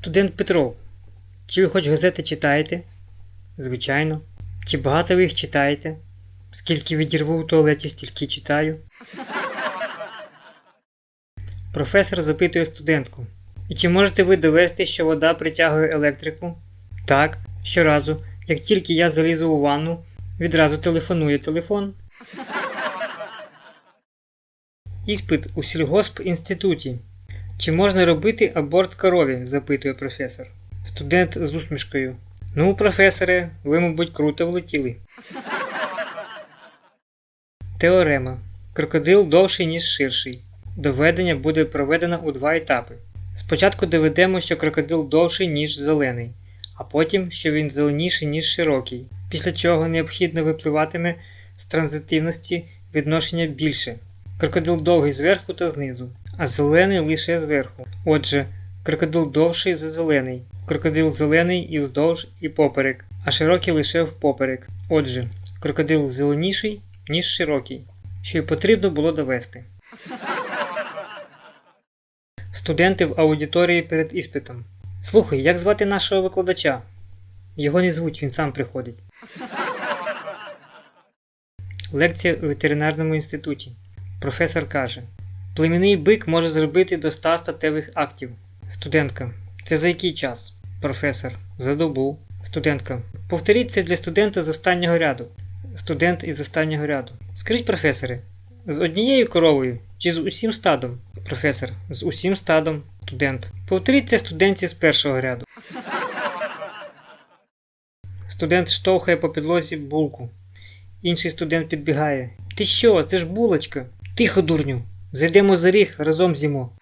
Студент Петро, чи ви хоч газети читаєте? Звичайно. Чи багато ви їх читаєте? Скільки відірву у туалеті, стільки читаю. Професор запитує студентку. І чи можете ви довести, що вода притягує електрику? Так, щоразу, як тільки я залізу у ванну, відразу телефонує телефон. Іспит у сільгоспінституті. Чи можна робити аборт корові? запитує професор. Студент з усмішкою. Ну, професоре, ви, мабуть, круто влетіли. Теорема. Крокодил довший, ніж ширший. Доведення буде проведено у два етапи. Спочатку доведемо, що крокодил довший, ніж зелений, а потім, що він зеленіший, ніж широкий, після чого необхідно випливатиме з транзитивності відношення більше. Крокодил довгий зверху та знизу, а зелений лише зверху. Отже, крокодил довший за зелений, крокодил зелений і вздовж і поперек, а широкий лише впоперек. Отже, крокодил зеленіший, ніж широкий, що й потрібно було довести. Студенти в аудиторії перед іспитом. Слухай, як звати нашого викладача? Його не звуть, він сам приходить. Лекція у ветеринарному інституті. Професор каже: Племінний бик може зробити до 100 статевих актів. Студентка. Це за який час? Професор. За добу. Студентка. Повторіть це для студента з останнього ряду. Студент із останнього ряду. Скажіть, професоре, з однією коровою чи з усім стадом? Професор. З усім стадом. Студент. Повторіть це студентці з першого ряду. Студент штовхає по підлозі булку. Інший студент підбігає. Ти що, це ж булочка? Тихо, дурню. Зайдемо за ріг, разом з'їмо.